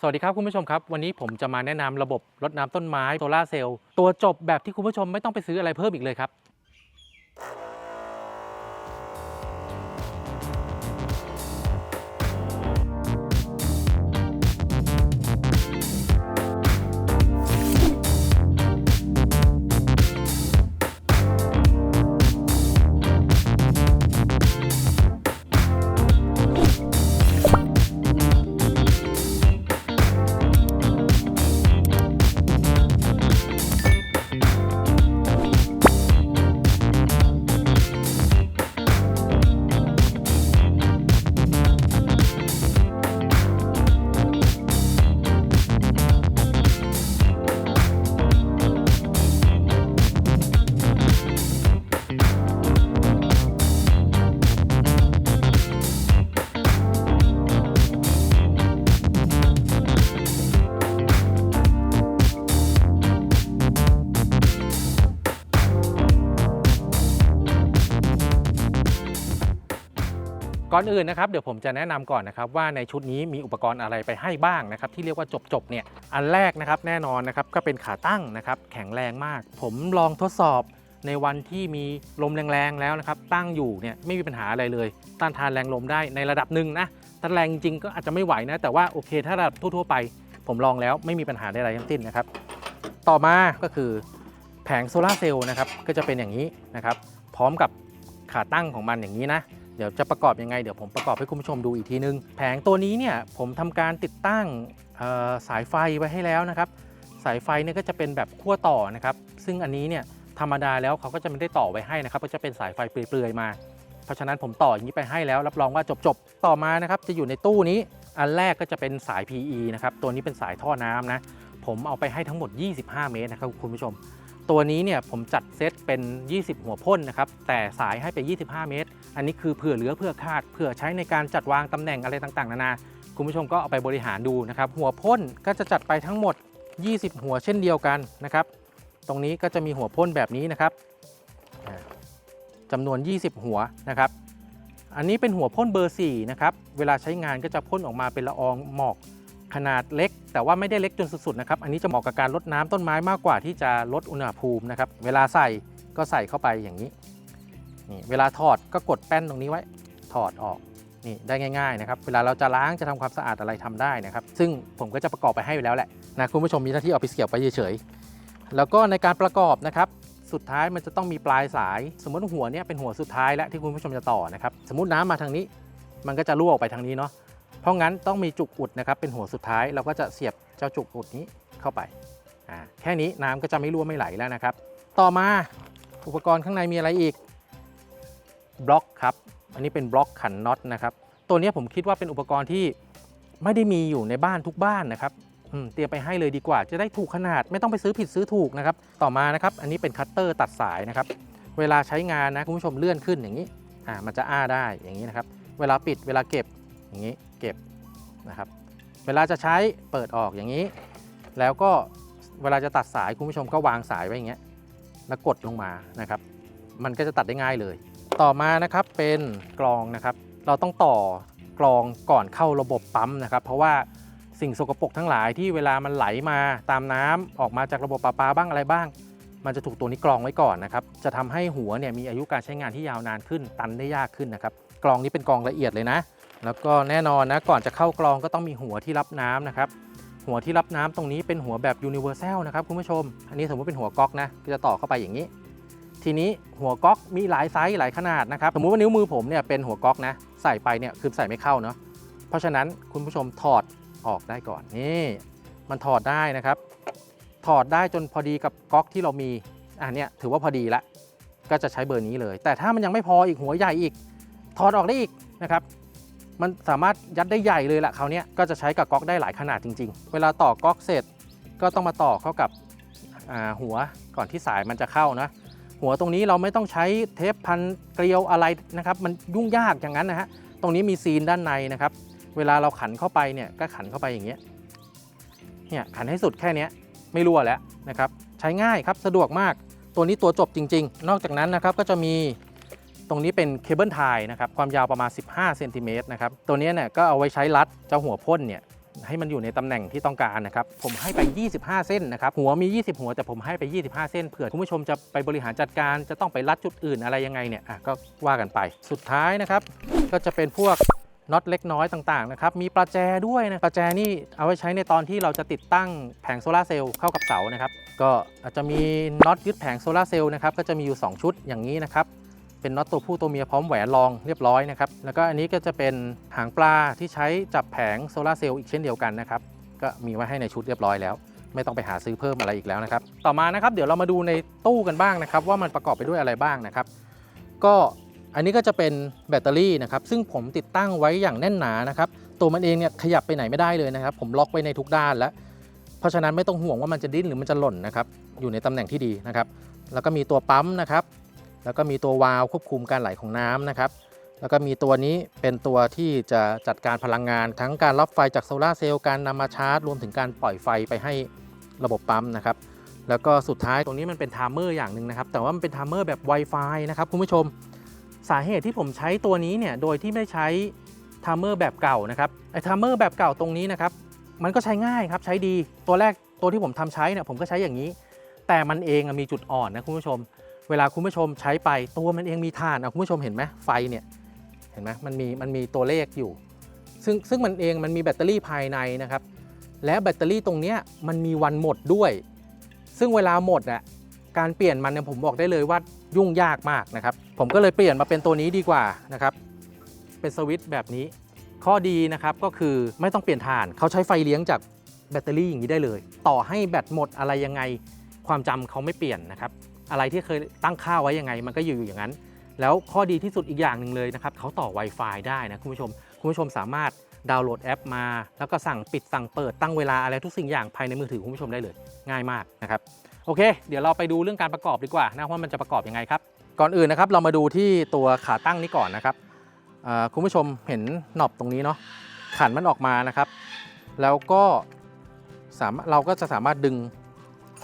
สวัสดีครับคุณผู้ชมครับ วันนี้ผมจะมาแนะนำระบบรดน้ำต้นไม้โซลาเซลล์ตัวจบแบบที่คุณผู้ชมไม่ต้องไปซื้ออะไรเพิ่มอีกเลยครับ ก่อนอื่นนะครับเดี๋ยวผมจะแนะนำก่อนนะครับว่าในชุดนี้มีอุปกรณ์อะไรไปให้บ้างนะครับที่เรียกว่าจบๆเนี่ยอันแรกนะครับแน่นอนนะครับก็เป็นขาตั้งนะครับแข็งแรงมาก ผมลองทดสอบในวันที่มีลมแรงๆแล้วนะครับตั้งอยู่เนี่ยไม่มีปัญหาอะไรเลย ต้านทานแรงลมได้ในระดับหนึ่งนะถ้าแรงจริงก็อาจจะไม่ไหวนะแต่ว่าโอเค ถ้าระดับทั่วๆไป ผมลองแล้วไม่มีปัญหาใดๆทั้งสิ้นนะครับต่อมาก็คือแผงโซลาร์เซลล์นะครับก็จะเป็นอย่างนี้นะครับพร้อมกับขาตั้งของมันอย่างนี้นะ เดี๋ยวจะประกอบยังไงเดี๋ยวผมประกอบให้คุณผู้ชมดูอีกทีนึง แผงตัวนี้เนี่ยผมทำการติดตั้งสายไฟไว้ให้แล้วนะครับ สายไฟเนี่ยก็จะเป็นแบบขั้วต่อนะครับ ซึ่งอันนี้เนี่ยธรรมดาแล้วเขาก็จะไม่ได้ต่อไว้ให้นะครับ ก็จะเป็นสายไฟเปลือยๆมา เพราะฉะนั้นผมต่ออย่างนี้ไปให้แล้ว รับรองว่าจบๆ ต่อมานะครับจะอยู่ในตู้นี้ อันแรกก็จะเป็นสาย PE นะครับ ตัวนี้เป็นสายท่อน้ำนะ ผมเอาไปให้ทั้งหมด 25 เมตรนะครับคุณผู้ชม ตัวนี้เนี่ยผมจัดเซตเป็น 20 หัวพ่นนะครับ แต่สายให้ไป 25 เมตร อันนี้คือเผื่อเหลือเพื่อคาดเผื่อใช้ในการจัดวางตำแหน่งอะไรต่างๆ นานาคุณผู้ชมก็เอาไปบริหารดูนะครับ หัวพ่นก็จะจัดไปทั้งหมด 20 หัวเช่นเดียวกันนะครับ ตรงนี้ก็จะมีหัวพ่นแบบนี้นะครับอ่าจำนวน 20 หัวนะครับ อันนี้เป็นหัวพ่นเบอร์4นะครับ เวลาใช้งานก็จะพ่นออกมาเป็นละอองหมอกขนาดเล็ก แต่ว่าไม่ได้เล็กจนสุดๆนะครับ อันนี้จะเหมาะกับการลดน้ำต้นไม้มากกว่าที่จะลดอุณหภูมินะครับ เวลาใส่ก็ใส่เข้าไปอย่างนี้ นี่เวลาถอดก็กดแป้นตรงนี้ไว้ถอดออกนี่ได้ง่ายๆนะครับเวลาเราจะล้างจะทำความสะอาดอะไรทำได้นะครับ ซึ่งผมก็จะประกอบไปให้อยู่แล้วแหละนะคุณผู้ชมมีหน้าที่เอาไปเสียบไปเฉยๆแล้วก็ในการประกอบนะครับสุดท้ายมันจะต้องมีปลายสาย สมมติหัวเนี้ยเป็นหัวสุดท้ายแล้วที่คุณผู้ชมจะต่อนะครับสมมติน้ำมาทางนี้ มันก็จะรั่วออกไปทางนี้เนาะเพราะงั้นต้องมีจุกอุดนะครับเป็นหัวสุดท้ายเราก็จะเสียบเจ้าจุกอุดนี้เข้าไปอ่าแค่นี้น้ำก็จะไม่รั่วไม่ไหลแล้วนะครับ ต่อมาอุปกรณ์ข้างในมีอะไรอีก บล็อกครับ อันนี้เป็นบล็อกขันน็อตนะครับ ตัวนี้ผมคิดว่าเป็นอุปกรณ์ที่ไม่ได้มีอยู่ในบ้านทุกบ้านนะครับเตรียมไปให้เลยดีกว่า จะได้ถูกขนาดไม่ต้องไปซื้อผิดซื้อถูกนะครับ ต่อมานะครับ อันนี้เป็นคัตเตอร์ตัดสายนะครับ เวลาใช้งานนะคุณผู้ชมเลื่อนขึ้นอย่างนี้อ่ามันจะอ้าได้อย่างนี้นะครับ เวลาปิดเวลาเก็บอย่างนี้เก็บนะครับ เวลาจะใช้เปิดออกอย่างนี้ แล้วก็เวลาจะตัดสายคุณผู้ชมก็วางสายไว้อย่างเงี้ยแล้วกดลงมานะครับ มันก็จะตัดได้ง่ายเลย ต่อมานะครับเป็นกรองนะครับ เราต้องต่อกรองก่อนเข้าระบบปั๊มนะครับ เพราะว่าสิ่งสกปรกทั้งหลายที่เวลามันไหลมาตามน้ำออกมาจากระบบประปาบ้างอะไรบ้าง มันจะถูกตัวนี้กรองไว้ก่อนนะครับ จะทำให้หัวเนี่ยมีอายุการใช้งานที่ยาวนานขึ้น ตันได้ยากขึ้นนะครับ กรองนี้เป็นกรองละเอียดเลยนะ แล้วก็แน่นอนนะก่อนจะเข้ากรองก็ต้องมีหัวที่รับน้ำนะครับ หัวที่รับน้ำตรงนี้เป็นหัวแบบ universal นะครับคุณผู้ชม อันนี้สมมติเป็นหัวก๊อกนะก็จะต่อเข้าไปอย่างนี้ ทีนี้หัวก๊อกมีหลายไซส์หลายขนาดนะครับ สมมุติว่านิ้วมือผมเนี่ยเป็นหัวก๊อกนะ ใส่ไปเนี่ยคือใส่ไม่เข้าเนาะ เพราะฉะนั้นคุณผู้ชมถอดออกได้ก่อนนี่มันถอดได้นะครับ ถอดได้จนพอดีกับก๊อกที่เรามีอันเนี้ยถือว่าพอดีละก็จะใช้เบอร์นี้เลย แต่ถ้ามันยังไม่พออีกหัวใหญ่อีก ถอดออกได้อีกนะครับ มันสามารถยัดได้ใหญ่เลยละคราวนี้ก็จะใช้กับก๊อกได้หลายขนาดจริง ๆ เวลาต่อก๊อกเสร็จก็ต้องมาต่อเข้ากับหัวก่อนที่สายมันจะเข้านะ หัวตรงนี้เราไม่ต้องใช้เทปพันเกลียวอะไรนะครับ มันยุ่งยากอย่างนั้นนะฮะตรงนี้มีซีนด้านในนะครับ เวลาเราขันเข้าไปเนี่ยก็ขันเข้าไปอย่างเงี้ยเนี่ยขันให้สุดแค่นี้ไม่รั่วแล้วนะครับ ใช้ง่ายครับสะดวกมากตัวนี้ตัวจบจริง ๆ นอกจากนั้นนะครับก็จะมีตรงนี้เป็นเคเบิลไทยนะครับความยาวประมาณ 15เซนติเมตรนะครับตัวนี้เนี่ยก็เอาไว้ใช้รัดเจ้าหัวพ่นเนี่ย ให้มันอยู่ในตำแหน่งที่ต้องการนะครับผมให้ไป 25 เส้นนะครับหัวมี 20 หัวแต่ผมให้ไป 25 เส้นเผื่อคุณผู้ชมจะไปบริหารจัดการจะต้องไปรัดจุดอื่นอะไรยังไงเนี่ยอะก็ว่ากันไป สุดท้ายนะครับก็จะเป็นพวกน็อตเล็กน้อยต่างๆนะครับ มีประแจด้วยนะประแจนี่เอาไว้ใช้ในตอนที่เราจะติดตั้งแผงโซลาเซลล์เข้ากับเสานะครับ ก็อาจจะมีน็อตยึดแผงโซลาเซลล์นะครับ ก็จะมีอยู่ 2 ชุดอย่างนี้นะครับ เป็นน็อตตัวผู้ตัวเมียพร้อมแหวนรองเรียบร้อยนะครับ แล้วก็อันนี้ก็จะเป็นหางปลาที่ใช้จับแผงโซลาร์เซลล์อีกเช่นเดียวกันนะครับ ก็มีไว้ให้ในชุดเรียบร้อยแล้ว ไม่ต้องไปหาซื้อเพิ่มอะไรอีกแล้วนะครับ ต่อมานะครับเดี๋ยวเรามาดูในตู้กันบ้างนะครับ ว่ามันประกอบไปด้วยอะไรบ้างนะครับ ก็อันนี้ก็จะเป็นแบตเตอรี่นะครับ ซึ่งผมติดตั้งไว้อย่างแน่นหนานะครับ ตัวมันเองเนี่ยขยับไปไหนไม่ได้เลยนะครับ ผมล็อกไว้ในทุกด้านแล้ว เพราะฉะนั้นไม่ต้องห่วงว่ามันจะดิ้นหรือมันจะหล่นนะครับ อยู่ในตำแหน่งที่ดีนะครับ แล้วก็มีตัวปั๊มนะครับ แล้วก็มีตัววาล์วควบคุมการไหลของน้ำนะครับ แล้วก็มีตัวนี้เป็นตัวที่จะจัดการพลังงาน ทั้งการรับไฟจากโซลาเซลล์การนำมาชาร์จ รวมถึงการปล่อยไฟไปให้ระบบปั๊มนะครับ แล้วก็สุดท้ายตรงนี้มันเป็นไทม์เมอร์อย่างหนึ่งนะครับ แต่ว่ามันเป็นไทม์เมอร์แบบ Wi-Fi นะครับคุณผู้ชม สาเหตุที่ผมใช้ตัวนี้เนี่ยโดยที่ไม่ใช้ไทม์เมอร์แบบเก่านะครับ ไอ้ไทม์เมอร์แบบเก่าตรงนี้นะครับ มันก็ใช้ง่ายครับใช้ดี ตัวแรกตัวที่ผมทำใช้เนี่ยผมก็ใช้อย่างนี้ แต่มันเองมีจุดอ่อนนะคุณผู้ชม เวลาคุณผู้ชมใช้ไปตัวมันเองมีถ่านอะคุณผู้ชมเห็นไหมไฟเนี่ยเห็นไหมมันมีมันมีตัวเลขอยู่ ซึ่งซึ่งมันเองมันมีแบตเตอรี่ภายในนะครับ และแบตเตอรี่ตรงเนี้ยมันมีวันหมดด้วย ซึ่งเวลาหมดอะการเปลี่ยนมันเนี่ยผมบอกได้เลยว่ายุ่งยากมากนะครับ ผมก็เลยเปลี่ยนมาเป็นตัวนี้ดีกว่านะครับ เป็นสวิตช์แบบนี้ ข้อดีนะครับก็คือไม่ต้องเปลี่ยนถ่านเขาใช้ไฟเลี้ยงจากแบตเตอรี่อย่างนี้ได้เลย ต่อให้แบตหมดอะไรยังไงความจำเขาไม่เปลี่ยนนะครับ อะไรที่เคยตั้งค่าไว้ยังไง มันก็อยู่อย่างนั้น แล้วข้อดีที่สุดอีกอย่างหนึ่งเลยนะครับเขาต่อ Wi-Fi ได้นะคุณผู้ชม คุณผู้ชมสามารถดาวน์โหลดแอปมา แล้วก็สั่งปิดสั่งเปิดตั้งเวลาอะไรทุกสิ่งอย่างภายในมือถือคุณผู้ชมได้เลยง่ายมากนะครับโอเค เดี๋ยวเราไปดูเรื่องการประกอบดีกว่านะว่ามันจะประกอบยังไงครับก่อนอื่นนะครับเรามาดูที่ตัวขาตั้งนี้ก่อนนะครับคุณผู้ชมเห็นหนอบตรงนี้เนาะขันมันออกมานะครับ แล้วก็สามารถเราก็จะสามารถดึง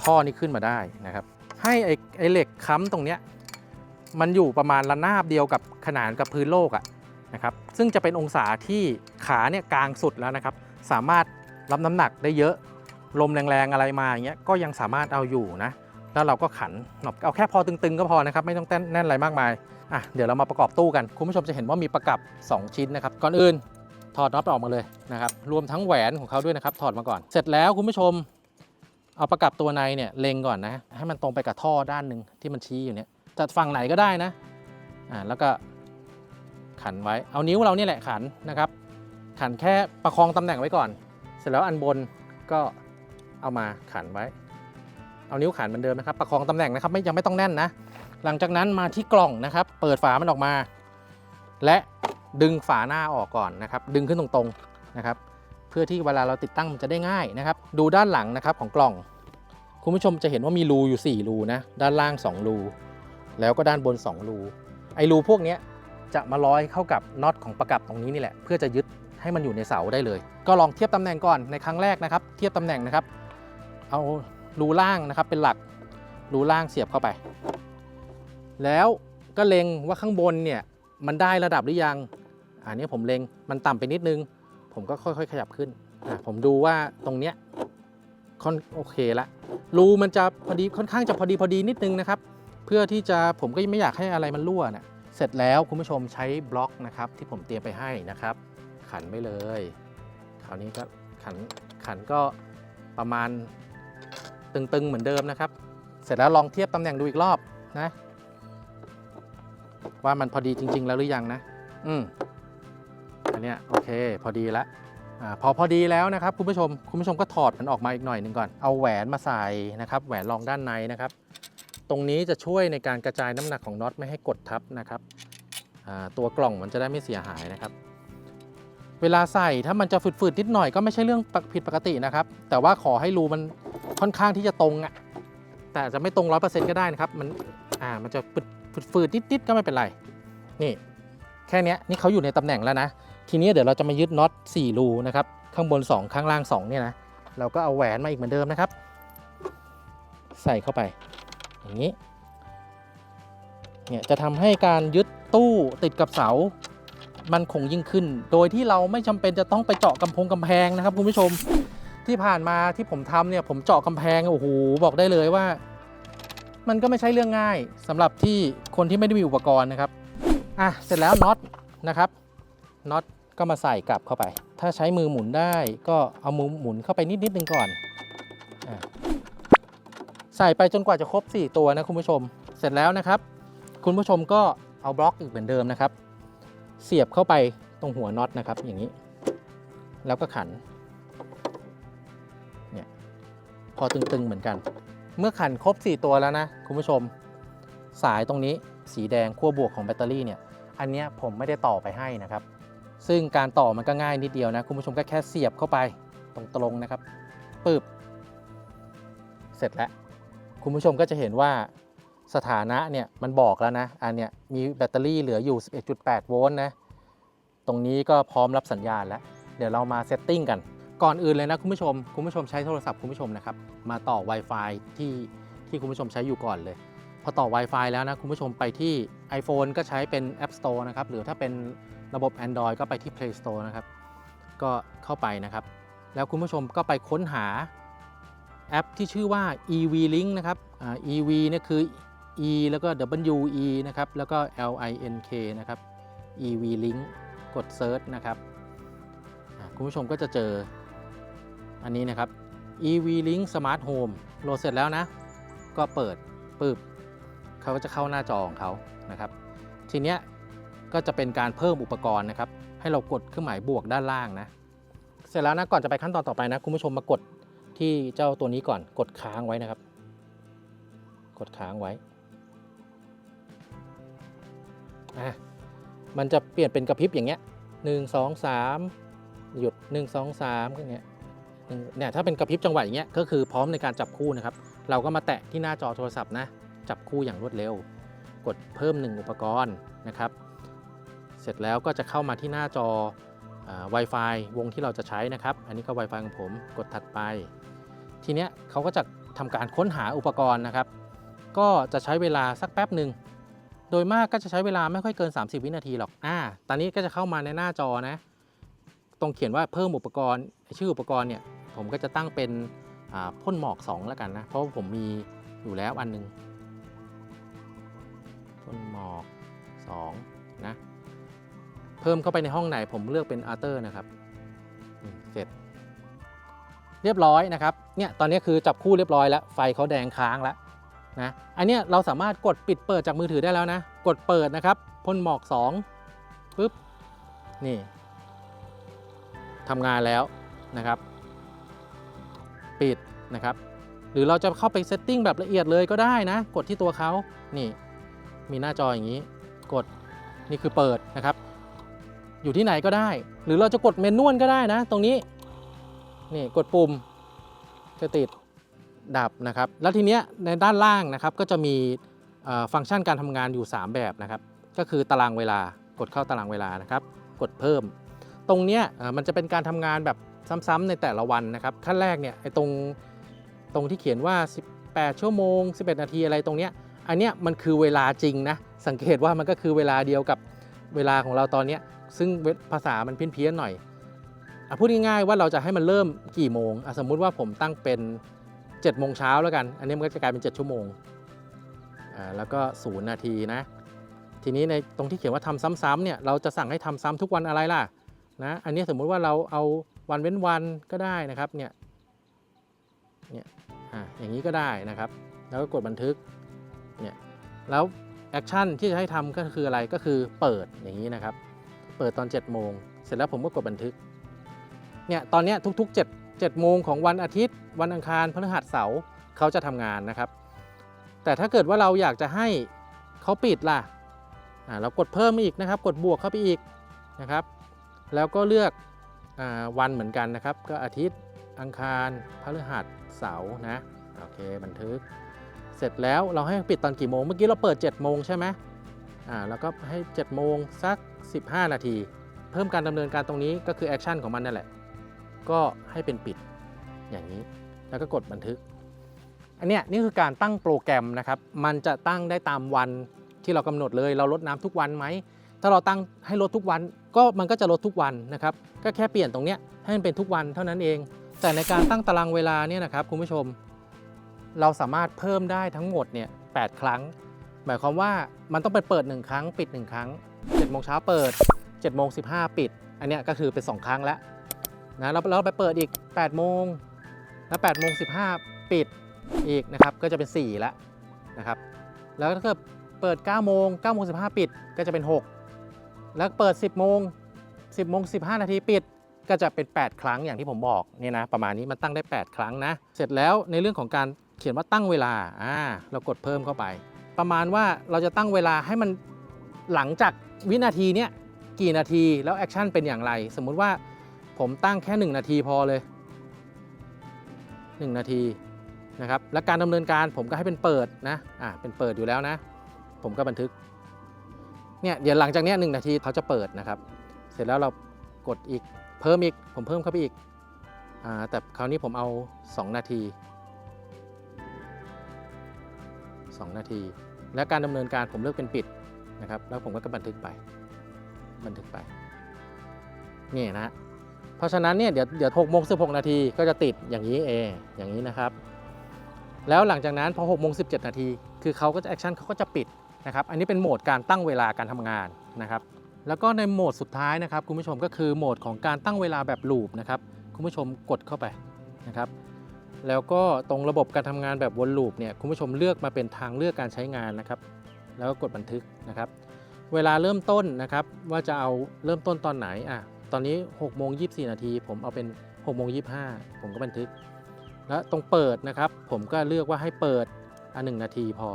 ท่อนี้ขึ้นมาได้นะครับ ให้ไอ้ไอเหล็กค้ำตรงเนี้ยมันอยู่ประมาณระนาบเดียวกับขนานกับพื้นโลกอะนะครับซึ่งจะเป็นองศาที่ขาเนี่ยกลางสุดแล้วนะครับ สามารถรับน้ำหนักได้เยอะลมแรงๆอะไรมาอย่างเงี้ยก็ยังสามารถเอาอยู่นะแล้วเราก็ขันหนบเอาแค่พอตึงๆก็พอนะครับไม่ต้องแน่นแน่นอะไรมากมายอะเดี๋ยวเรามาประกอบตู้กัน คุณผู้ชมจะเห็นว่ามีประกับ 2 ชิ้นนะครับ ก่อนอื่นถอดน็อตออกมาเลยนะครับรวมทั้งแหวนของเขาด้วยนะครับถอดมาก่อน เสร็จแล้วคุณผู้ชม เอาประกับตัวในเนี่ยเล็งก่อนนะ ให้มันตรงไปกับท่อด้านหนึ่งที่มันชี้อยู่เนี่ยจัดฝั่งไหนก็ได้นะอ่าแล้วก็ขันไว้ เอานิ้วเราเนี่ยแหละขันนะครับ ขันแค่ประคองตำแหน่งไว้ก่อน เสร็จแล้วอันบนก็เอามาขันไว้ เอานิ้วขันเหมือนเดิมนะครับ ประคองตำแหน่งนะครับไม่ยังไม่ต้องแน่นนะ หลังจากนั้นมาที่กล่องนะครับ เปิดฝามันออกมา และดึงฝาหน้าออกก่อนนะครับ ดึงขึ้นตรงๆนะครับ เพื่อที่เวลาเราติดตั้งมันจะได้ง่ายนะครับ ดูด้านหลังนะครับของกล่อง คุณผู้ชมจะเห็นว่ามีรูอยู่ 4 รูนะ ด้านล่าง 2 รู แล้วก็ด้านบน 2 รู ไอ้รูพวกนี้จะมาร้อยเข้ากับน็อตของประกับตรงนี้นี่แหละ เพื่อจะยึดให้มันอยู่ในเสาได้เลย ก็ลองเทียบตำแหน่งก่อนในครั้งแรกนะครับ เทียบตำแหน่งนะครับ เอารูล่างนะครับเป็นหลัก รูล่างเสียบเข้าไป แล้วก็เล็งว่าข้างบนเนี่ยมันได้ระดับหรือยัง อันนี้ผมเล็งมันต่ำไปนิดนึง ผมก็ค่อยๆ ขยับขึ้น ผมดูว่าตรงเนี้ย ค่อนโอเคละรูมันจะพอดีค่อนข้างจะพอดีพอดีนิดนึงนะครับ เพื่อที่จะผมก็ไม่อยากให้อะไรมันรั่วนะเสร็จแล้วคุณผู้ชมใช้บล็อกนะครับ ที่ผมเตรียมไปให้นะครับ ขันไปเลย คราวนี้ก็ขันขันก็ประมาณตึงๆเหมือนเดิมนะครับ เสร็จแล้วลองเทียบตำแหน่งดูอีกรอบนะ ว่ามันพอดีจริง ๆ แล้วหรือยังนะ อืมอันเนี้ยโอเค พอดีแล้ว อพอพอดีแล้วนะครับคุณผู้ชมคุณผู้ชมก็ถอดมันออกมาอีกหน่อยหนึ่งก่อนเอาแหวนมาใส่นะครับแหวนรองด้านในนะครับ ตรงนี้จะช่วยในการกระจายน้ำหนักของน็อตไม่ให้กดทับนะครับตัวกล่องมันจะได้ไม่เสียหายนะครับเวลาใส่ถ้ามันจะฝืดๆนิดหน่อยก็ไม่ใช่เรื่องผิดปกตินะครับ แต่ว่าขอให้รูมันค่อนข้างที่จะตรงอะ่ะแต่จะไม่ตรงร้อยเปอร์เซ็นต์ก็ได้นะครับมันอ่ามันจะฝืดๆนิดๆก็ไม่เป็นไร นี่ แค่นี้นี่เขาอยู่ในตำแหน่งแล้วนะ ทีนี้เดี๋ยวเราจะมายึดน็อต4รูนะครับ ข้างบน 2 ข้างล่าง2เนี่ยนะ เราก็เอาแหวนมาอีกเหมือนเดิมนะครับ ใส่เข้าไป อย่างนี้ เนี่ยจะทำให้การยึดตู้ติดกับเสา มันคงยิ่งขึ้น โดยที่เราไม่จำเป็นจะต้องไปเจาะกำพงกำแพงนะครับคุณผู้ชม ที่ผ่านมาที่ผมทำเนี่ยผมเจาะกำแพงโอ้โหบอกได้เลยว่า มันก็ไม่ใช่เรื่องง่ายสำหรับที่คนที่ไม่ได้มีอุปกรณ์นะครับ อะเสร็จแล้วน็อตนะครับน็อต ก็มาใส่กลับเข้าไป ถ้าใช้มือหมุนได้ก็เอามือหมุนเข้าไปนิดนิดนึงก่อนอใส่ไปจนกว่าจะครบ 4 ตัวนะคุณผู้ชม เสร็จแล้วนะครับ คุณผู้ชมก็เอาบล็อกอีกเหมือนเดิมนะครับ เสียบเข้าไปตรงหัวน็อตนะครับอย่างนี้ แล้วก็ขันเนี่ยพอตึงๆเหมือนกัน เมื่อขันครบ 4 ตัวแล้วนะคุณผู้ชม สายตรงนี้สีแดงขั้วบวกของแบตเตอรี่เนี่ยอันนี้ผมไม่ได้ต่อไปให้นะครับ ซึ่งการต่อมันก็ง่ายนิดเดียวนะคุณผู้ชมก็แค่เสียบเข้าไปตรงๆนะครับปึ๊บเสร็จแล้วคุณผู้ชมก็จะเห็นว่าสถานะเนี่ยมันบอกแล้วนะอันเนี้ยมีแบตเตอรี่เหลืออยู่ 11.8 โวลต์นะตรงนี้ก็พร้อมรับสัญญาณแล้ว เดี๋ยวเรามาเซตติ้งกัน ก่อนอื่นเลยนะคุณผู้ชม คุณผู้ชมใช้โทรศัพท์คุณผู้ชมนะครับมาต่อ Wi-Fi ที่ที่คุณผู้ชมใช้อยู่ก่อนเลย พอต่อ Wi-Fi แล้วนะคุณผู้ชมไปที่ iPhone ก็ใช้เป็น App Store นะครับหรือถ้าเป็น ระบบ Android ก็ไปที่ Play Store นะครับ ก็เข้าไปนะครับ แล้วคุณผู้ชมก็ไปค้นหาแอปที่ชื่อว่า EV Link นะครับ EV เนี่ยคือ E แล้วก็ W E นะครับ แล้วก็ L I N K นะครับ EV Link กด Search นะครับ คุณผู้ชมก็จะเจออันนี้นะครับ EV Link Smart Home โหลดเสร็จแล้วนะ ก็เปิดปึ๊บเขาก็จะเข้าหน้าจอของเขานะครับ ทีเนี้ย ก็จะเป็นการเพิ่มอุปกรณ์นะครับ ให้เรากดเครื่องหมายบวกด้านล่างนะ เสร็จแล้วนะก่อนจะไปขั้นตอนต่อไปนะคุณผู้ชมมากดที่เจ้าตัวนี้ก่อนกดค้างไว้นะครับ กดค้างไว้อะมันจะเปลี่ยนเป็นกระพริบอย่างเงี้ยหนึ่งสองสามหยุดหนึ่งสองสามก็อย่างเงี้ยเนี่ยถ้าเป็นกระพริบจังหวะอย่างเงี้ยก็คือพร้อมในการจับคู่นะครับ เราก็มาแตะที่หน้าจอโทรศัพท์นะ จับคู่อย่างรวดเร็ว กดเพิ่ม 1 อุปกรณ์นะครับ เสร็จแล้วก็จะเข้ามาที่หน้าจออ Wi-Fi วงที่เราจะใช้นะครับ อันนี้ก็ Wi-Fi ของผมกดถัดไป ทีเนี้ยเขาก็จะทำการค้นหาอุปกรณ์นะครับ ก็จะใช้เวลาสักแป๊บหนึ่งโดยมากก็จะใช้เวลาไม่ค่อยเกิน 30 วินาทีหรอกอ่าตอนนี้ก็จะเข้ามาในหน้าจอนะ ตรงเขียนว่าเพิ่มอุปกรณ์ ชื่ออุปกรณ์เนี่ย ผมก็จะตั้งเป็นพ่นหมอก 2 แล้วกันนะ เพราะผมมีอยู่แล้วอันหนึง พ่นหมอก 2 นะ เพิ่มเข้าไปในห้องไหนผมเลือกเป็นอาร์เตอร์นะครับเสร็จ เรียบร้อยนะครับเนี่ยตอนนี้คือจับคู่เรียบร้อยแล้วไฟเขาแดงค้างแล้วนะอันนี้เราสามารถกดปิดเปิดจากมือถือได้แล้วนะ กดเปิดนะครับพ่นหมอก2ปึ๊บนี่ทำงานแล้วนะครับ ปิดนะครับ หรือเราจะเข้าไปเซตติ้งแบบละเอียดเลยก็ได้นะ กดที่ตัวเขานี่ มีหน้าจออย่างนี้ กดนี่คือเปิดนะครับ อยู่ที่ไหนก็ได้ หรือเราจะกดเมนนวลก็ได้นะ ตรงนี้นี่กดปุ่มจะติดดับนะครับ แล้วทีเนี้ยในด้านล่างนะครับก็จะมีฟังก์ชันการทำงานอยู่ 3 แบบนะครับ ก็คือตารางเวลากดเข้าตารางเวลานะครับ กดเพิ่ม ตรงเนี้ยมันจะเป็นการทำงานแบบซ้ำๆในแต่ละวันนะครับขั้นแรกเนี่ยไอ้ตรงตรงที่เขียนว่า 18 ชั่วโมง 11 นาทีอะไรตรงเนี้ยอันเนี้ยมันคือเวลาจริงนะสังเกตว่ามันก็คือเวลาเดียวกับเวลาของเราตอนเนี้ย ซึ่งภาษามันเพี้ยนๆหน่อยอพูดง่ายๆว่าเราจะให้มันเริ่มกี่โมงสมมุติว่าผมตั้งเป็น7โมงเช้าแล้วกัน อันนี้มันก็จะกลายเป็น 7 ชั่วโมงแล้วก็ 0 นาทีนะ ทีนี้ในตรงที่เขียนว่าทำซ้ำๆเนี่ยเราจะสั่งให้ทำซ้ำทุกวันอะไรล่ะนะอันนี้สมมุติว่าเราเอาวันเว้นวันก็ได้นะครับเนี่ยเนี่ยออย่างนี้ก็ได้นะครับ แล้วก็กดบันทึกเนี่ยแล้วแอคชั่นที่จะให้ทำก็คืออะไรก็คือเปิดอย่างนี้นะครับ เปิดตอน7โมงเสร็จแล้วผมก็กดบันทึกเนี่ยตอนนี้ทุกๆ 7 7โมงของวันอาทิตย์ วันอังคารพฤหัสเสาร์เขาจะทำงานนะครับ แต่ถ้าเกิดว่าเราอยากจะให้เขาปิดล่ะอ่าเรากดเพิ่มอีกนะครับ กดบวกเข้าไปอีกนะครับ แล้วก็เลือกอวันเหมือนกันนะครับ ก็อาทิตย์อังคารพฤหัสเสาร์นะโอเคบันทึก เสร็จแล้วเราให้ปิดตอนกี่โมงเมื่อกี้เราเปิด7โมงใช่ไหมอ่าแล้วก็ให้7โมงสัก 15 นาที เพิ่มการดำเนินการตรงนี้ก็คือแอคชั่นของมันนั่นแหละ ก็ให้เป็นปิดอย่างนี้ แล้วก็กดบันทึก อันเนี้ยนี่คือการตั้งโปรแกรมนะครับ มันจะตั้งได้ตามวันที่เรากำหนดเลย เราลดน้ำทุกวันไหม ถ้าเราตั้งให้ลดทุกวัน ก็มันก็จะลดทุกวันนะครับ ก็แค่เปลี่ยนตรงเนี้ยให้มันเป็นทุกวันเท่านั้นเอง แต่ในการตั้งตารางเวลาเนี่ยนะครับคุณผู้ชม เราสามารถเพิ่มได้ทั้งหมดเนี่ย8ครั้ง หมายความว่ามันต้องไปเปิด 1 ครั้ง ปิด 1 ครั้ง 7โมงเช้าเปิด7โมง15 ปิด อันเนี้ยก็คือเป็น 2 ครั้งแล้วนะแล้วเราไปเปิดอีก8โมงแล้ว8โมง15 ปิดอีกนะครับก็จะเป็น 4 แล้วนะครับแล้วถ้าเกิดเปิด9โมง9โมง15 ปิดก็จะเป็น 6 แล้วเปิด 10โมง10โมง15 นาทีปิดก็จะเป็น 8 ครั้งอย่างที่ผมบอกเนี่ยนะประมาณนี้มันตั้งได้ 8 ครั้งนะ เสร็จแล้วในเรื่องของการเขียนว่าตั้งเวลาอ่าเรากดเพิ่มเข้าไป ประมาณว่าเราจะตั้งเวลาให้มันหลังจาก วินาทีเนี้ยกี่นาทีแล้วแอคชั่นเป็นอย่างไร สมมุติว่าผมตั้งแค่ 1 นาทีพอเลย 1 นาทีนะครับและการดำเนินการผมก็ให้เป็นเปิดนะอ่าเป็นเปิดอยู่แล้วนะ ผมก็บันทึกเนี่ยเดี๋ยวหลังจากเนี้ยหนึ่งนาทีเขาจะเปิดนะครับ เสร็จแล้วเรากดอีกเพิ่มอีก ผมเพิ่มเข้าไปอีกอ่าแต่คราวนี้ผมเอา 2 นาที 2 นาที และการดำเนินการผมเลือกเป็นปิด นะครับ แล้วผมก็บันทึกไป บันทึกไป นี่นะ เพราะฉะนั้นเนี่ยเดี๋ยวเดี๋ยวหกโมงสิบหกนาทีก็จะติดอย่างนี้เองอย่างนี้นะครับ แล้วหลังจากนั้นพอ6กโมงสินาทีคือเขาก็จะแอคชั่นเขาก็จะปิดนะครับ อันนี้เป็นโหมดการตั้งเวลาการทำงานนะครับ แล้วก็ในโหมดสุดท้ายนะครับคุณผู้ชมก็คือโหมดของการตั้งเวลาแบบลูปนะครับคุณผู้ชมกดเข้าไปนะครับแล้วก็ตรงระบบการทำงานแบบวนลูปเนี่ยคุณผู้ชมเลือกมาเป็นทางเลือกการใช้งานนะครับ แล้วก็กดบันทึกนะครับ เวลาเริ่มต้นนะครับว่าจะเอาเริ่มต้นตอนไหนอะตอนนี้6โมง24 นาที ผมเอาเป็น6โมง25 ผมก็บันทึก แล้วตรงเปิดนะครับ ผมก็เลือกว่าให้เปิดอันหนึ่งนาทีพอ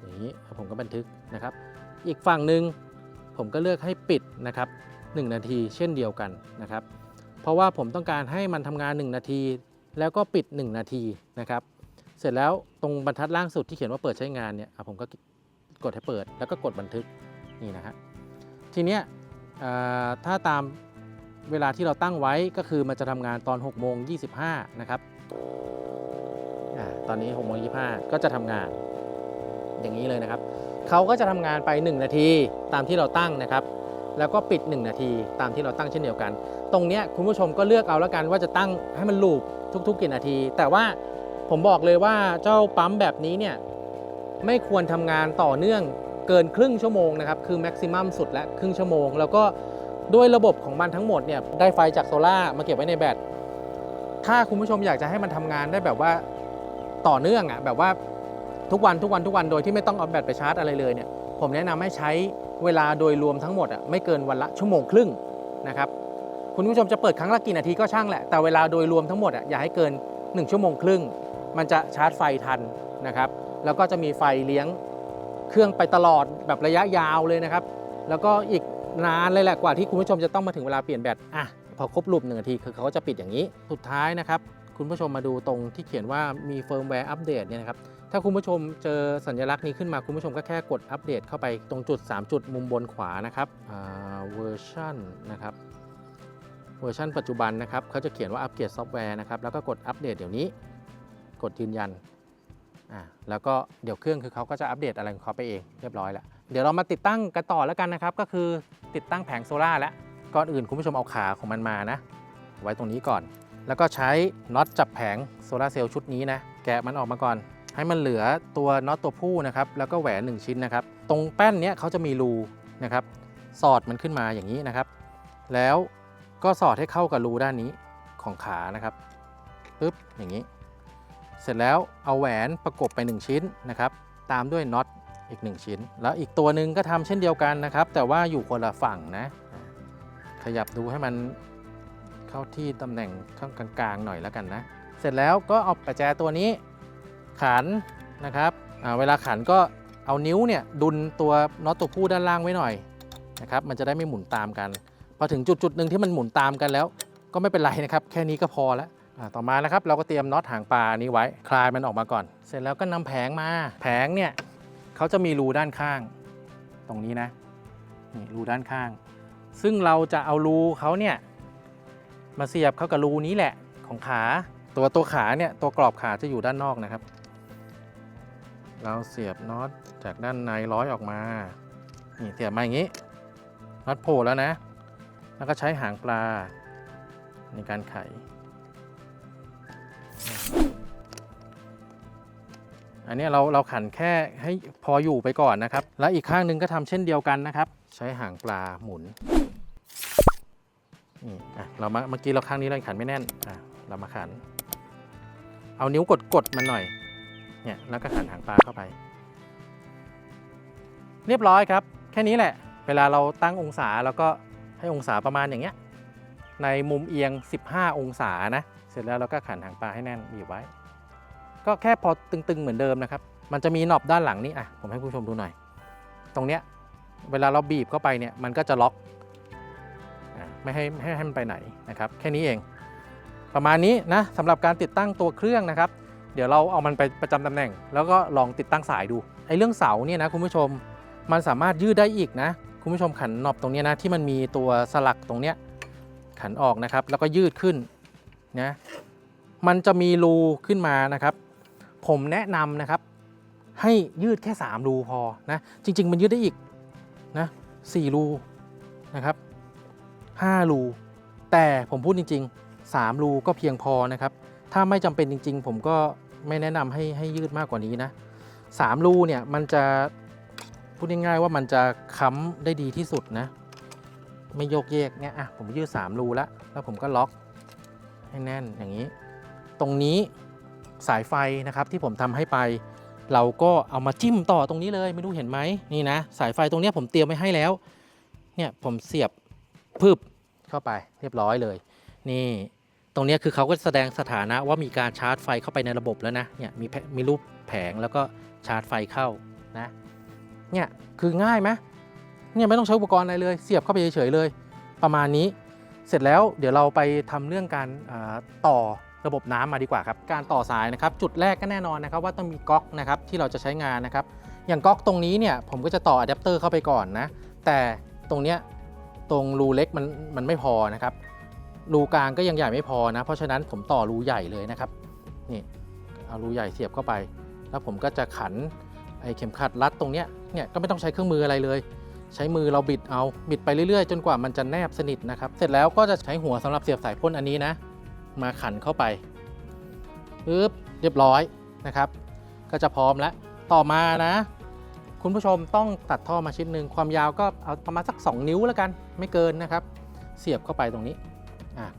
อย่างนี้ผมก็บันทึกนะครับ อีกฝั่งหนึ่งผมก็เลือกให้ปิดนะครับ 1 นาทีเช่นเดียวกันนะครับ เพราะว่าผมต้องการให้มันทำงาน 1 นาที แล้วก็ปิด 1 นาทีนะครับ เสร็จแล้วตรงบรรทัดล่างสุดที่เขียนว่าเปิดใช้งานเนี่ยผมก็ กดให้เปิดแล้วก็กดบันทึกนี่นะฮะทีเนี้ยถ้าตามเวลาที่เราตั้งไว้ก็คือมันจะทำงานตอน6โมง25นะครับอตอนนี้6โมง25 ก็จะทำงานอย่างนี้เลยนะครับ เขาก็จะทำงานไป 1 นาทีตามที่เราตั้งนะครับ แล้วก็ปิด 1 นาทีตามที่เราตั้งเช่นเดียวกัน ตรงนี้คุณผู้ชมก็เลือกเอาแล้วกันว่าจะตั้งให้มันลูปทุกๆกี่นาที แต่ว่าผมบอกเลยว่าเจ้าปั๊มแบบนี้เนี่ย ไม่ควรทำงานต่อเนื่องเกินครึ่งชั่วโมงนะครับ คือแม็กซิมัมสุดและครึ่งชั่วโมง แล้วก็ด้วยระบบของมันทั้งหมดเนี่ยได้ไฟจากโซล่ามาเก็บไว้ในแบต ถ้าคุณผู้ชมอยากจะให้มันทำงานได้แบบว่าต่อเนื่องอะ่ะแบบว่าทุกวันทุกวันทุกวันโดยที่ไม่ต้องเอาแบตไปชาร์จอะไรเลยเนี่ยผมแนะนำให้ใช้เวลาโดยรวมทั้งหมดอะ่ะไม่เกินวันละชั่วโมงครึ่งนะครับคุณผู้ชมจะเปิดครั้งละกี่นาทีก็ช่างแหละ แต่เวลาโดยรวมทั้งหมดอะ่ะอย่าให้เกิน 1 ชั่วโมงครึ่ง มันจะชาร์จไฟทันนะครับ แล้วก็จะมีไฟเลี้ยงเครื่องไปตลอดแบบระยะยาวเลยนะครับ แล้วก็อีกนานเลยแหละกว่าที่คุณผู้ชมจะต้องมาถึงเวลาเปลี่ยนแบตอะพอครบลูปหนึ่งนาทีคือเขาก็จะปิดอย่างนี้ สุดท้ายนะครับ คุณผู้ชมมาดูตรงที่เขียนว่ามีเฟิร์มแวร์อัปเดตเนี่ยนะครับ ถ้าคุณผู้ชมเจอสัญลักษณ์นี้ขึ้นมาคุณผู้ชมก็แค่กดอัปเดตเข้าไปตรงจุด 3 จุดมุมบนขวานะครับเวอร์ชันนะครับเวอร์ชันปัจจุบันนะครับเขาจะเขียนว่าอัปเกรดซอฟต์แวร์นะครับแล้วก็กดอัปเดตเดี๋ยวนี้ กดยืนยัน อ่าแล้วก็เดี๋ยวเครื่องคือเขาก็จะอัปเดตอะไรของเขาไปเองเรียบร้อยแล้วเดี๋ยวเรามาติดตั้งกันต่อแล้วกันนะครับ ก็คือติดตั้งแผงโซล่าแล้วก่อนอื่นคุณผู้ชมเอาขาของมันมานะ ไว้ตรงนี้ก่อน แล้วก็ใช้น็อตจับแผงโซล่าเซลล์ชุดนี้นะแกะมันออกมาก่อน ให้มันเหลือตัวน็อตตัวผู้นะครับแล้วก็แหวน 1 ชิ้นนะครับ ตรงแป้นเนี้ยเขาจะมีรูนะครับ สอดมันขึ้นมาอย่างนี้นะครับ แล้วก็สอดให้เข้ากับรูด้านนี้ของขานะครับปึ๊บอย่างนี้ เสร็จแล้วเอาแหวนประกบไป 1 ชิ้นนะครับ ตามด้วยน็อตอีก 1 ชิ้น แล้วอีกตัวหนึ่งก็ทำเช่นเดียวกันนะครับ แต่ว่าอยู่คนละฝั่งนะ ขยับดูให้มันเข้าที่ตำแหน่งข้างกลางๆหน่อยแล้วกันนะ เสร็จแล้วก็เอาประแจตัวนี้ขันนะครับเวลาขันก็เอานิ้วเนี่ยดุลตัวน็อตตัวผู้ด้านล่างไว้หน่อยนะครับ มันจะได้ไม่หมุนตามกัน พอถึงจุดจุดหนึ่งที่มันหมุนตามกันแล้ว ก็ไม่เป็นไรนะครับ แค่นี้ก็พอแล้ว ต่อมานะครับเราก็เตรียมน็อตหางปลานี้ไว้ คลายมันออกมาก่อน เสร็จแล้วก็นำแผงมา แผงเนี่ยเขาจะมีรูด้านข้าง ตรงนี้นะนี่รูด้านข้าง ซึ่งเราจะเอารูเขาเนี่ยมาเสียบเข้ากับรูนี้แหละของขา ตัวตัวขาเนี่ยตัวกรอบขาจะอยู่ด้านนอกนะครับ เราเสียบน็อตจากด้านในร้อยออกมา นี่เสียบมาอย่างนี้น็อตโผล่แล้วนะ แล้วก็ใช้หางปลาในการไข อันนี้เราเราขันแค่ให้พออยู่ไปก่อนนะครับ แล้วอีกข้างนึงก็ทำเช่นเดียวกันนะครับ ใช้หางปลาหมุนนี่อะเรามาเมื่อกี้เราข้างนี้เราขันไม่แน่นอะเรามาขัน เอานิ้วกดกดมันหน่อยเนี่ยแล้วก็ขันหางปลาเข้าไป เรียบร้อยครับ แค่นี้แหละ เวลาเราตั้งองศาแล้วก็ให้องศาประมาณอย่างเงี้ยในมุมเอียง 15 องศานะ เสร็จแล้วเราก็ขันหางปลาให้แน่นบีบไว้ ก็แค่พอตึงๆเหมือนเดิมนะครับ มันจะมีหนอบด้านหลังนี้อะผมให้ผู้ชมดูหน่อย ตรงเนี้ยเวลาเราบีบเข้าไปเนี่ยมันก็จะล็อกไม่ให้ไม่ให้ให้มันไปไหนนะครับ แค่นี้เอง ประมาณนี้นะสำหรับการติดตั้งตัวเครื่องนะครับ เดี๋ยวเราเอามันไปประจำตำแหน่ง แล้วก็ลองติดตั้งสายดูไอ้เรื่องเสาเนี่ยนะคุณผู้ชมมันสามารถยืดได้อีกนะคุณผู้ชมขันนอตตรงเนี้ยนะที่มันมีตัวสลักตรงเนี้ยขันออกนะครับ แล้วก็ยืดขึ้นนะมันจะมีรูขึ้นมานะครับ ผมแนะนำนะครับ ให้ยืดแค่ 3 รูพอนะจริง ๆ มันยืดได้อีกนะ4รูนะครับ5รูแต่ผมพูดจริง ๆ 3 รูก็เพียงพอนะครับ ถ้าไม่จำเป็นจริง ๆ ผมก็ไม่แนะนำให้ให้ยืดมากกว่านี้นะ3รูเนี่ยมันจะพูดง่ายๆว่ามันจะค้ำได้ดีที่สุดนะไม่โยกเยกเนี่ยอะผมยืด3รูแล้วแล้วผมก็ล็อกให้แน่นอย่างนี้ ตรงนี้ สายไฟนะครับที่ผมทำให้ไป เราก็เอามาจิ้มต่อตรงนี้เลยไม่รู้เห็นไหมนี่นะ สายไฟตรงนี้ผมเตรียมไว้ให้แล้วเนี่ยผมเสียบพึบเข้าไปเรียบร้อยเลย นี่ตรงนี้คือเขาก็แสดงสถานะว่ามีการชาร์จไฟเข้าไปในระบบแล้วนะเนี่ยมีแผมีรูปแผงแล้วก็ชาร์จไฟเข้านะเนี่ยคือง่ายไหมเนี่ยไม่ต้องใช้อุปกรณ์อะไรเลย เสียบเข้าไปเฉยๆเลย ประมาณนี้ เสร็จแล้วเดี๋ยวเราไปทำเรื่องการต่อ ระบบน้ำมาดีกว่าครับการต่อสายนะครับจุดแรกก็แน่นอนนะครับว่าต้องมีก๊อกนะครับที่เราจะใช้งานนะครับอย่างก๊อกตรงนี้เนี่ยผมก็จะต่ออะแดปเตอร์เข้าไปก่อนนะแต่ตรงเนี้ยตรงรูเล็กมันมันไม่พอนะครับรูกลางก็ยังใหญ่ไม่พอนะ เพราะฉะนั้นผมต่อรูใหญ่เลยนะครับนี่เอารูใหญ่เสียบเข้าไป แล้วผมก็จะขันไอ้เข็มขัดรัดตรงเนี้ยเนี่ยก็ไม่ต้องใช้เครื่องมืออะไรเลย ใช้มือเราบิดเอาบิดไปเรื่อยๆ จนกว่ามันจะแนบสนิทนะครับ เสร็จแล้วก็จะใช้หัวสำหรับเสียบสายพ่นอันนี้นะ มาขันเข้าไปปึ๊บเรียบร้อยนะครับ ก็จะพร้อมแล้วต่อมานะ คุณผู้ชมต้องตัดท่อมาชิ้นหนึ่งความยาวก็เอาประมาณสัก 2 นิ้วแล้วกัน ไม่เกินนะครับ เสียบเข้าไปตรงนี้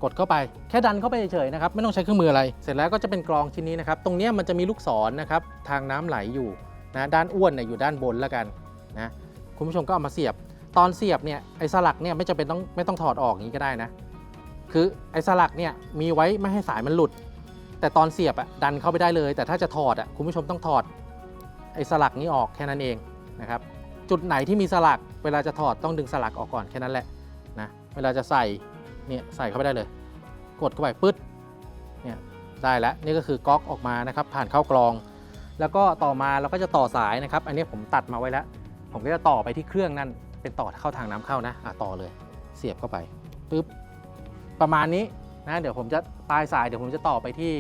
กดเข้าไปแค่ดันเข้าไปเฉยๆนะครับไม่ต้องใช้เครื่องมืออะไร เสร็จแล้วก็จะเป็นกรองชิ้นนี้นะครับ ตรงนี้มันจะมีลูกศรนะครับทางน้ำไหลอยู่นะด้านอ้วนเนี่ยอยู่ด้านบนแล้วกันนะคุณผู้ชมก็เอามาเสียบ ตอนเสียบเนี่ยไอ้สลักเนี่ยไม่จำเป็นต้องไม่ต้องถอดออกอย่างนี้ก็ได้นะ คือไอ้สลักเนี่ยมีไว้ไม่ให้สายมันหลุด แต่ตอนเสียบอะดันเข้าไปได้เลย แต่ถ้าจะถอดอะคุณผู้ชมต้องถอดไอ้สลักนี้ออกแค่นั้นเองนะครับจุดไหนที่มีสลักเวลาจะถอดต้องดึงสลักออกก่อนแค่นั้นแหละนะเวลาจะใส่เนี่ยใส่เข้าไปได้เลย กดเข้าไปปึ๊ดเนี่ยได้แล้วนี่ก็คือก๊อกออกมานะครับผ่านเข้ากรอง แล้วก็ต่อมาเราก็จะต่อสายนะครับ อันนี้ผมตัดมาไว้แล้ว ผมก็จะต่อไปที่เครื่องนั่นเป็นต่อเข้าทางน้ำเข้านะอะต่อเลย เสียบเข้าไปปึ๊บ ประมาณนี้นะเดี๋ยวผมจะปลายสายเดี๋ยวผมจะต่อไปที่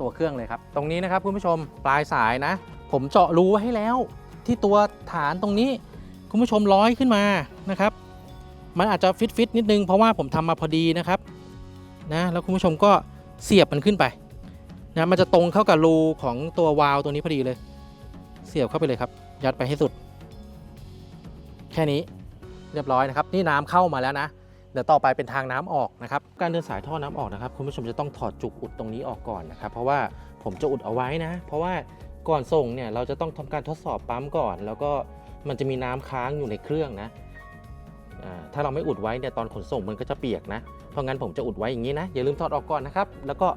ตัวเครื่องเลยครับ ตรงนี้นะครับคุณผู้ชมปลายสายนะ ผมเจาะรูไว้ให้แล้ว ที่ตัวฐานตรงนี้คุณผู้ชมร้อยขึ้นมานะครับ มันอาจจะฟิตฟิตนิดนึงเพราะว่าผมทำมาพอดีนะครับนะแล้วคุณผู้ชมก็เสียบมันขึ้นไปนะมันจะตรงเข้ากับรูของตัววาล์วตัวนี้พอดีเลย เสียบเข้าไปเลยครับ ยัดไปให้สุด แค่นี้เรียบร้อยนะครับ นี่น้ำเข้ามาแล้วนะ ดี๋ยวต่อไปเป็นทางน้ำออกนะครับ การเดินสายท่อน้ำออกนะครับ คุณผู้ชมจะต้องถอดจุกอุดตรงนี้ออกก่อนนะครับ เพราะว่าผมจะอุดเอาไว้นะ เพราะว่าก่อนส่งเนี่ยเราจะต้องทำการทดสอบปั๊มก่อน แล้วก็มันจะมีน้ำค้างอยู่ในเครื่องนะถ้าเราไม่อุดไว้เนี่ยตอนขนส่งมันก็จะเปียกนะ เพราะงั้นผมจะอุดไว้อย่างนี้นะ อย่าลืมถอดออกก่อนนะครับ แล้วก็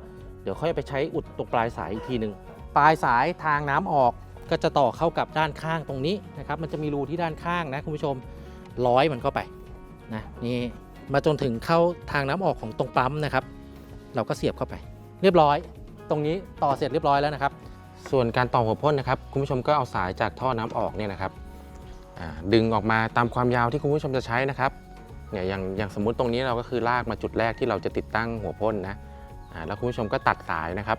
เดี๋ยวค่อยไปใช้อุดตรงปลายสายอีกทีหนึ่งปลายสายทางน้ำออกก็จะต่อเข้ากับด้านข้างตรงนี้นะครับ มันจะมีรูที่ด้านข้างนะคุณผู้ชมร้อยมันเข้าไปนะนี่ มาจนถึงเข้าทางน้ำออกของตรงปั๊มนะครับ เราก็เสียบเข้าไป เรียบร้อย ตรงนี้ต่อเสร็จเรียบร้อยแล้วนะครับ ส่วนการต่อหัวพ่นนะครับคุณผู้ชมก็เอาสายจากท่อน้ำออกเนี่ยนะครับดึงออกมาตามความยาวที่คุณผู้ชมจะใช้นะครับเนี่ยอย่างอย่างสมมุติตรงนี้เราก็คือลากมาจุดแรกที่เราจะติดตั้งหัวพ่นนะอ่าแล้วคุณผู้ชมก็ตัดสายนะครับ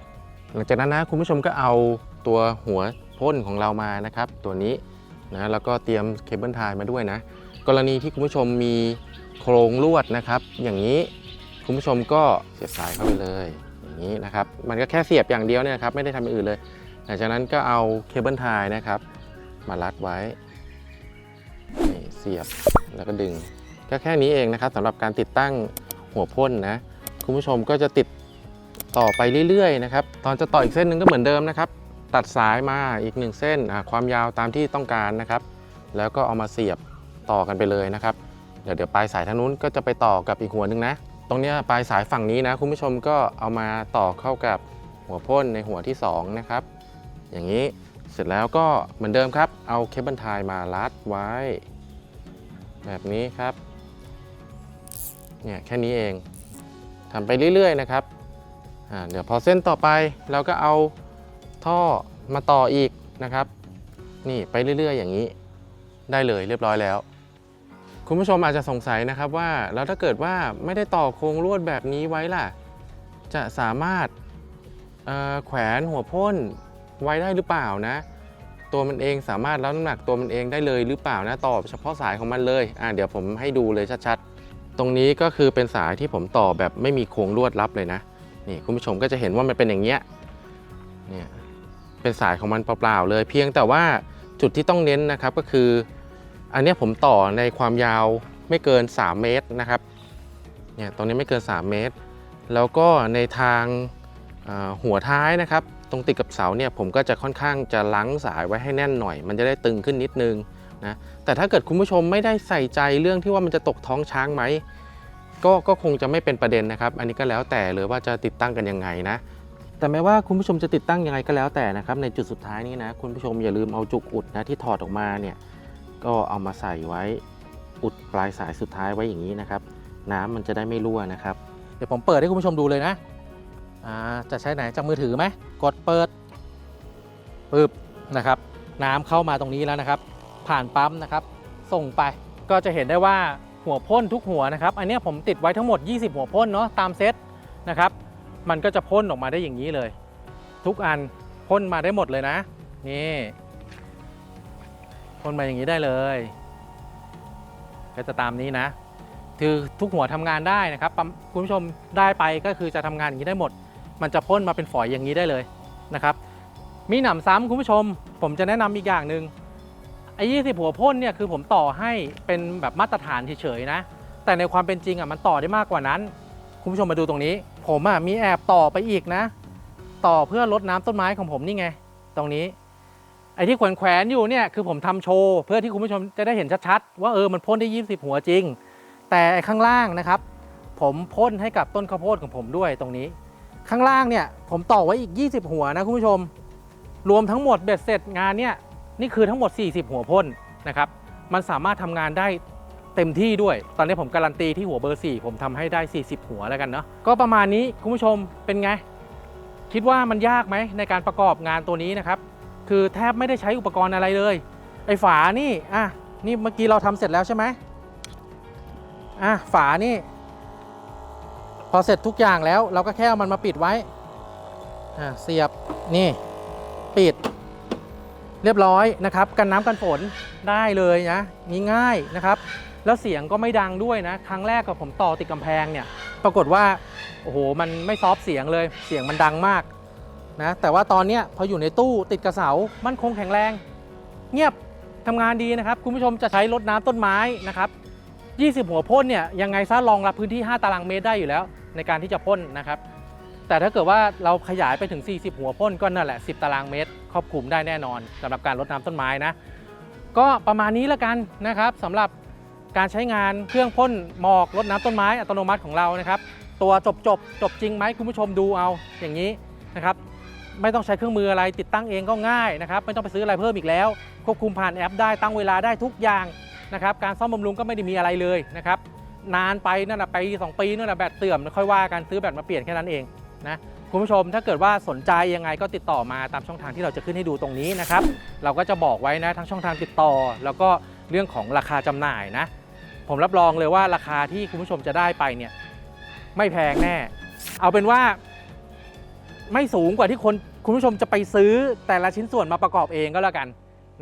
หลังจากนั้นนะคุณผู้ชมก็เอาตัวหัวพ่นของเรามานะครับ ตัวนี้นะแล้วก็เตรียมเคเบิลไทยมาด้วยนะ กรณีที่คุณผู้ชมมี โครงลวดนะครับ อย่างนี้คุณผู้ชมก็เสียบสายเข้าไปเลยอย่างนี้นะครับ มันก็แค่เสียบอย่างเดียวเนี่ยครับไม่ได้ทำอย่างอื่นเลยหลังจากนั้นก็เอาเคเบิลไทยนะครับ มารัดไว้นี่เสียบแล้วก็ดึงก็แค่นี้เองนะครับสำหรับการติดตั้งหัวพ่นนะคุณผู้ชมก็จะติดต่อไปเรื่อยๆนะครับตอนจะต่ออีกเส้นหนึ่งก็เหมือนเดิมนะครับ ตัดสายมาอีกหนึ่งเส้นความยาวตามที่ต้องการนะครับ แล้วก็เอามาเสียบต่อกันไปเลยนะครับ เดี๋ยวเดี๋ยวปลายสายทางนู้นก็จะไปต่อกับอีกหัวหนึ่งนะ ตรงนี้ปลายสายฝั่งนี้นะคุณผู้ชมก็เอามาต่อเข้ากับหัวพ่นในหัวที่สองนะครับ อย่างนี้เสร็จแล้วก็เหมือนเดิมครับ เอาเคเบิลไทยมารัดไว้ แบบนี้ครับ เนี่ยแค่นี้เองทำไปเรื่อยๆนะครับเดี๋ยวพอเส้นต่อไปเราก็เอาท่อมาต่ออีกนะครับ นี่ไปเรื่อยๆ อย่างนี้ ได้เลยเรียบร้อยแล้ว คุณผู้ชมอาจจะสงสัยนะครับว่าแล้วถ้าเกิดว่าไม่ได้ต่อโครงลวดแบบนี้ไว้ล่ะ จะสามารถแขวนหัวพ่นไว้ได้หรือเปล่านะ ตัวมันเองสามารถรับน้ำหนักตัวมันเองได้เลยหรือเปล่านะต่อเฉพาะสายของมันเลยอ่าเดี๋ยวผมให้ดูเลยชัดๆ ตรงนี้ก็คือเป็นสายที่ผมต่อแบบไม่มีโครงลวดรับเลยนะนี่คุณผู้ชมก็จะเห็นว่ามันเป็นอย่างเงี้ยเนี่ยเป็นสายของมันเปล่าๆเลย เพียงแต่ว่าจุดที่ต้องเน้นนะครับก็คือ อันนี้ผมต่อในความยาวไม่เกิน 3 เมตรนะครับเนี่ยตรงนี้ไม่เกิน 3 เมตร แล้วก็ในทางหัวท้ายนะครับ ตรงติดกับเสาเนี่ยผมก็จะค่อนข้างจะลังสายไว้ให้แน่นหน่อย มันจะได้ตึงขึ้นนิดนึงนะแต่ถ้าเกิดคุณผู้ชมไม่ได้ใส่ใจเรื่องที่ว่ามันจะตกท้องช้างไหมก็ก็คงจะไม่เป็นประเด็นนะครับ อันนี้ก็แล้วแต่เลยว่าจะติดตั้งกันยังไงนะ แต่แม้ว่าคุณผู้ชมจะติดตั้งยังไงก็แล้วแต่นะครับ ในจุดสุดท้ายนี้นะคุณผู้ชมอย่าลืมเอาจุกอุดนะที่ถอดออกมาเนี่ย ก็เอามาใส่ไว้อุดปลายสายสุดท้ายไว้อย่างนี้นะครับ น้ำมันจะได้ไม่รั่วนะครับ เดี๋ยวผมเปิดให้คุณผู้ชมดูเลยนะอ่าจะใช้ไหนจากมือถือไหมกดเปิดปึ๊บนะครับ น้ำเข้ามาตรงนี้แล้วนะครับ ผ่านปั๊มนะครับ ส่งไปก็จะเห็นได้ว่าหัวพ่นทุกหัวนะครับ อันนี้ผมติดไว้ทั้งหมด 20 หัวพ่นเนาะตามเซตนะครับ มันก็จะพ่นออกมาได้อย่างนี้เลย ทุกอันพ่นมาได้หมดเลยนะ นี่ พ่นมาอย่างนี้ได้เลย ก็จะตามนี้นะ คือทุกหัวทำงานได้นะครับคุณผู้ชมได้ไปก็คือจะทำงานอย่างนี้ได้หมด มันจะพ่นมาเป็นฝอยอย่างนี้ได้เลยนะครับ มีหนำซ้ำคุณผู้ชม ผมจะแนะนำอีกอย่างหนึ่งไอ้ยี่สิบหัวพ่นเนี่ยคือผมต่อให้เป็นแบบมาตรฐานเฉยๆนะ แต่ในความเป็นจริงอะมันต่อได้มากกว่านั้น คุณผู้ชมมาดูตรงนี้ ผมอะมีแอบต่อไปอีกนะ ต่อเพื่อลดน้ำต้นไม้ของผมนี่ไง ตรงนี้ ไอ้ที่แขวนๆอยู่เนี่ยคือผมทำโชว์เพื่อที่คุณผู้ชมจะได้เห็นชัดๆว่าเออมันพ่นได้ 20 หัวจริง แต่ข้างล่างนะครับ ผมพ่นให้กับต้นข้าวโพดของผมด้วยตรงนี้ ข้างล่างเนี่ยผมต่อไว้อีก 20 หัวนะคุณผู้ชม รวมทั้งหมดเบ็ดเสร็จงานเนี่ยนี่คือทั้งหมด 40 หัวพ่นนะครับมันสามารถทำงานได้เต็มที่ด้วย ตอนนี้ผมการันตีที่หัวเบอร์ 4 ผมทำให้ได้ 40 หัวแล้วกันเนาะก็ประมาณนี้คุณผู้ชมเป็นไง คิดว่ามันยากไหมในการประกอบงานตัวนี้นะครับ คือแทบไม่ได้ใช้อุปกรณ์อะไรเลย ไอ้ฝานี่อะนี่เมื่อกี้เราทำเสร็จแล้วใช่ไหมอะฝานี่ พอเสร็จทุกอย่างแล้วเราก็แค่เอามันมาปิดไว้อะเสียบนี่ปิด เรียบร้อยนะครับ กันน้ำกันฝนได้เลยนะนง่ายนะครับ แล้วเสียงก็ไม่ดังด้วยนะ ครั้งแรกกับผมต่อติดกำแพงเนี่ย ปรากฏว่าโอ้โหมันไม่ซอฟเสียงเลยเสียงมันดังมาก นะแต่ว่าตอนนี้พออยู่ในตู้ติดกระเสามั่นคงแข็งแรง เงียบทำงานดีนะครับ คุณผู้ชมจะใช้รดน้ำต้นไม้นะครับ 20 หัวพ่นเนี่ยยังไงซะรองรับพื้นที่ 5 ตารางเมตรได้อยู่แล้ว ในการที่จะพ่นนะครับ แต่ถ้าเกิดว่าเราขยายไปถึง 40 หัวพ่นก็นั่นแหละ 10 ตารางเมตร ครอบคลุมได้แน่นอนสำหรับการรดน้ำต้นไม้นะก็ประมาณนี้แล้วกันนะครับสำหรับการใช้งานเครื่องพ่นหมอกรดน้ำต้นไม้อัตโนมัติของเรานะครับ ตัวจบจบจบจริงไหมคุณผู้ชมดูเอาอย่างนี้นะครับ ไม่ต้องใช้เครื่องมืออะไรติดตั้งเองก็ง่ายนะครับไม่ต้องไปซื้ออะไรเพิ่มอีกแล้ว ควบคุมผ่านแอปได้ตั้งเวลาได้ทุกอย่างนะครับการซ่อมบำรุงก็ไม่ได้มีอะไรเลยนะครับนานไปนั่นแหะไปสองปีนั่นแหะแบตเสื่อมค่อยว่ากันซื้อแบตมาเปลี่ยนแค่นั้นเองนะคุณผู้ชมถ้าเกิดว่าสนใจยังไงก็ติดต่อมาตามช่องทางที่เราจะขึ้นให้ดูตรงนี้นะครับเราก็จะบอกไว้นะทั้งช่องทางติดต่อ แล้วก็เรื่องของราคาจำหน่ายนะผมรับรองเลยว่าราคาที่คุณผู้ชมจะได้ไปเนี่ยไม่แพงแน่ เอาเป็นว่า ไม่สูงกว่าที่คนคุณผู้ชมจะไปซื้อแต่ละชิ้นส่วนมาประกอบเองก็แล้วกัน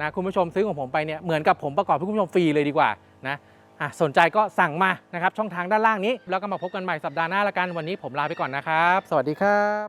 นะคุณผู้ชมซื้อของผมไปเนี่ยเหมือนกับผมประกอบให้คุณผู้ชมฟรีเลยดีกว่านะอะสนใจก็สั่งมานะครับช่องทางด้านล่างนี้ แล้วก็มาพบกันใหม่สัปดาห์หน้าละกันวันนี้ผมลาไปก่อนนะครับ สวัสดีครับ